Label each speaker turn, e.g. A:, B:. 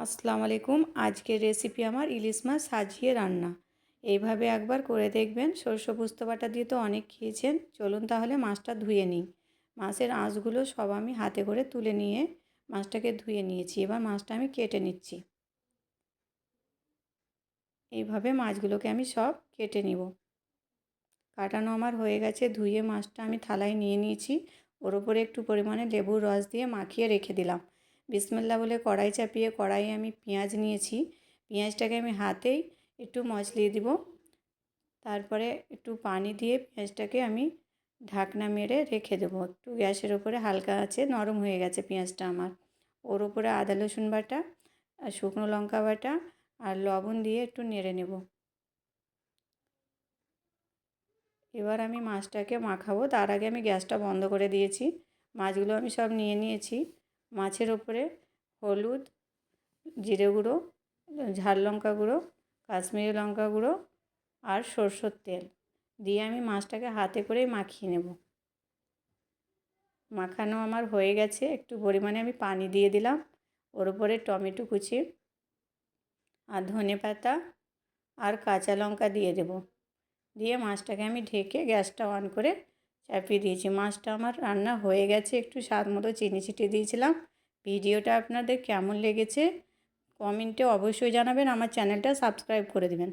A: আসসালামু আলাইকুম। আজকের রেসিপি আমার ইলিশ মাছ সাজিয়ে রান্না। এইভাবে একবার করে দেখবেন সরষে পুস্ত বাটা দিয়ে তো অনেক খেয়েছেন। চলুন তাহলে মাছটা ধুয়ে নিই। মাছের আঁশগুলো সব আমি হাতে করে তুলে নিয়ে মাছটাকে ধুয়ে নিয়েছি। এবার মাছটা আমি কেটে নিচ্ছি। এইভাবে মাছগুলোকে আমি সব কেটে নিব। কাটানো আমার হয়ে গেছে। ধুয়ে মাছটা আমি থালায় নিয়ে নিয়েছি। ওর উপরে একটু পরিমাণে লেবুর রস দিয়ে মাখিয়ে রেখে দিলাম। বিসমিল্লা বলে কড়াই চাপিয়ে কড়াই আমি পেঁয়াজ নিয়েছি। পেঁয়াজটাকে আমি হাতেই একটু মচলিয়ে দিব। তারপরে একটু পানি দিয়ে পেঁয়াজটাকে আমি ঢাকনা মেরে রেখে দেবো। একটু গ্যাসের ওপরে হালকা আছে, নরম হয়ে গেছে পেঁয়াজটা আমার। ওর উপরে আদা, রসুন বাটা, আর শুকনো লঙ্কা বাটা আর লবণ দিয়ে একটু নেড়ে নেব। এবার আমি মাছটাকে মাখাবো। তার আগে আমি গ্যাসটা বন্ধ করে দিয়েছি। মাছগুলো আমি সব নিয়ে নিয়েছি। মাছের ওপরে হলুদ, জিরে গুঁড়ো, ঝাল লঙ্কা গুঁড়ো, কাশ্মীরি লঙ্কা গুঁড়ো আর সরষের তেল। দিয়ে আমি মাছটাকে হাতে করেই মাখিয়ে নেব। মাখানো আমার হয়ে গেছে। একটু পরিমাণে আমি পানি দিয়ে দিলাম। ওর উপরে টমেটো কুচি আর ধনে পাতা আর কাঁচা লঙ্কা দিয়ে দেব। দিয়ে মাছটাকে আমি ঢেকে গ্যাসটা অন করে চাপিয়ে দিয়েছি। মাছটা আমার রান্না হয়ে গেছে। একটু স্বাদ মতো চিনি ছিটিয়ে দিয়েছিলাম। ভিডিওটা আপনাদের কেমন লেগেছে? কমেন্টে অবশ্যই জানাবেন। আমার চ্যানেলটা সাবস্ক্রাইব করে দেবেন।